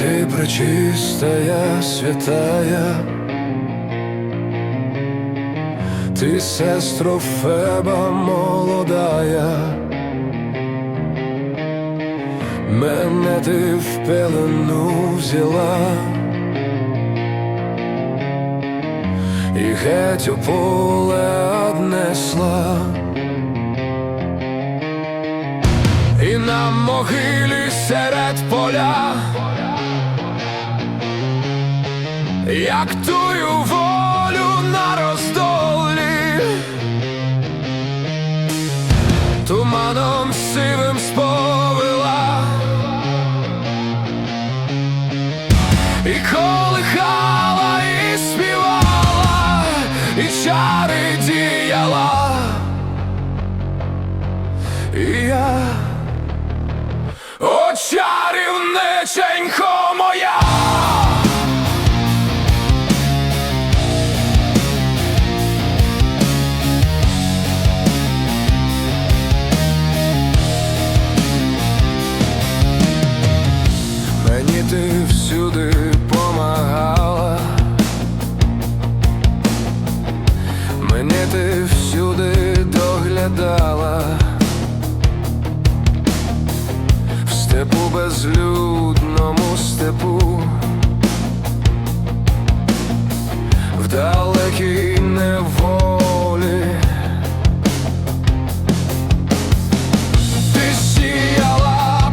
пречистая, святая, ти сестро Феба молодая, мене ти в пелену взяла. І геть у поле однесла, і на могилі серед поля, як тую волю на роздолі, туманом сивим сповила, і колихала, і співала, і чари діяла. І я О, чарівниченько моя Степу безлюдному степу. В далекій неволі. Ти сіяла,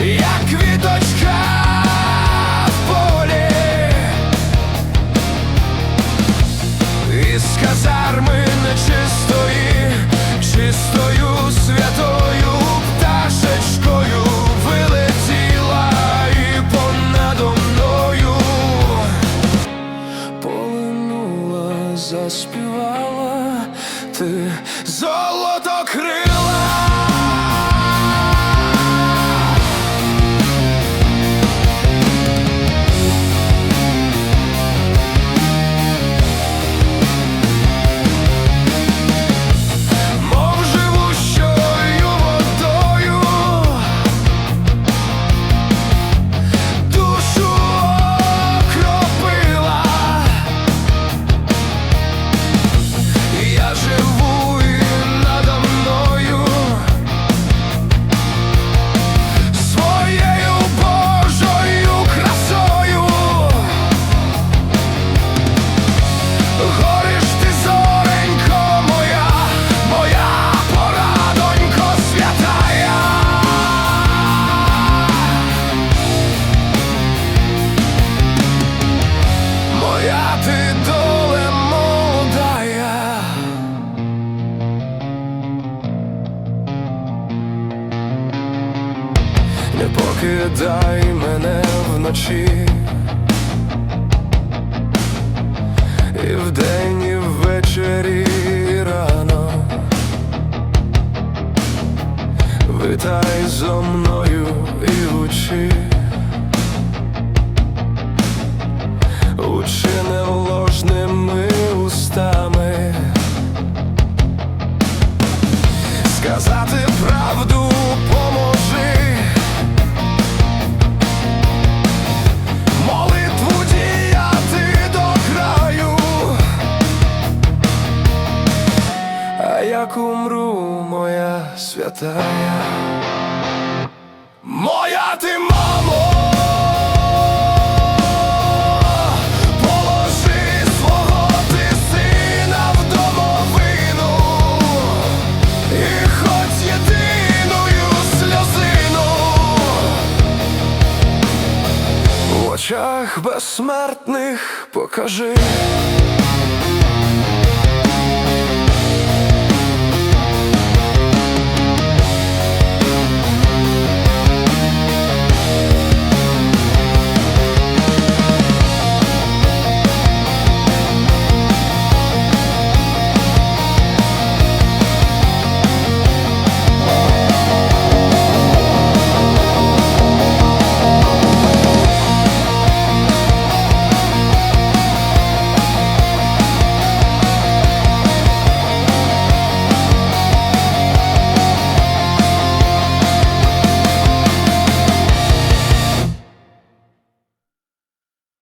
як квіточка заспівала ти Ти доле молодая. Не покидай мене вночі. І вдень, і ввечері і рано Витай зо мною як умру, моя святая, моя ти мамо, очах безсмертних покажи.